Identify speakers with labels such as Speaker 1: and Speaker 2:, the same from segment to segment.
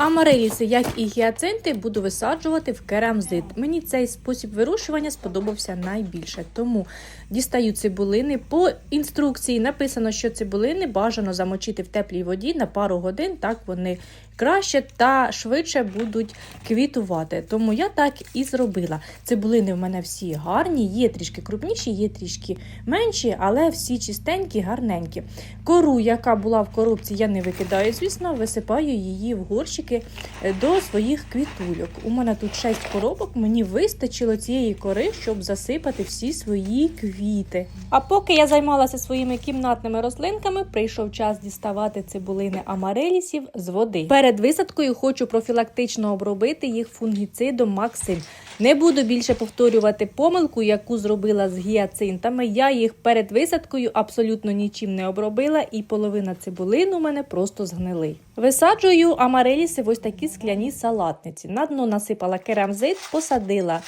Speaker 1: Амариліси, як і гіацинти, буду висаджувати в керамзит. Мені цей спосіб вирощування сподобався найбільше. Тому дістаю цибулини. По інструкції написано, що цибулини бажано замочити в теплій воді на пару годин. Так вони краще та швидше будуть квітувати. Тому я так і зробила. Цибулини в мене всі гарні, є трішки крупніші, є трішки менші, але всі чистенькі, гарненькі. Кору, яка була в коробці, я не викидаю, звісно, висипаю її в горщики е, до своїх квітульок. У мене тут 6 коробок, мені вистачило цієї кори, щоб засипати всі свої квіти. А поки я займалася своїми кімнатними рослинками, прийшов час діставати цибулини амарелісів з води. Перед висадкою хочу профілактично обробити їх фунгіцидом Максим. Не буду більше повторювати помилку, яку зробила з гіацинтами. Я їх перед висадкою абсолютно нічим не обробила, і половина цибулин у мене просто згнили. Висаджую амареліси в ось такі скляні салатниці. На дно насипала керамзит, посадила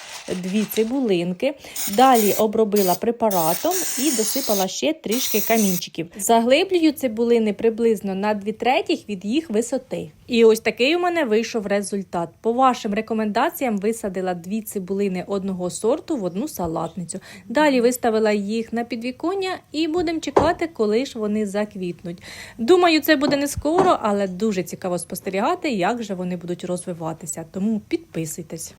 Speaker 1: дві цибулинки, далі обробила препаратом і досипала ще трішки камінчиків. Заглиблюю цибулини приблизно на 2 третіх від їх висоти. І ось такий у мене вийшов результат. По вашим рекомендаціям висадила дві цибулини одного сорту в одну салатницю. Далі виставила їх на підвіконня і будемо чекати, коли ж вони заквітнуть. Думаю, це буде не скоро, але дуже цікаво спостерігати, як же вони будуть розвиватися. Тому підписуйтесь.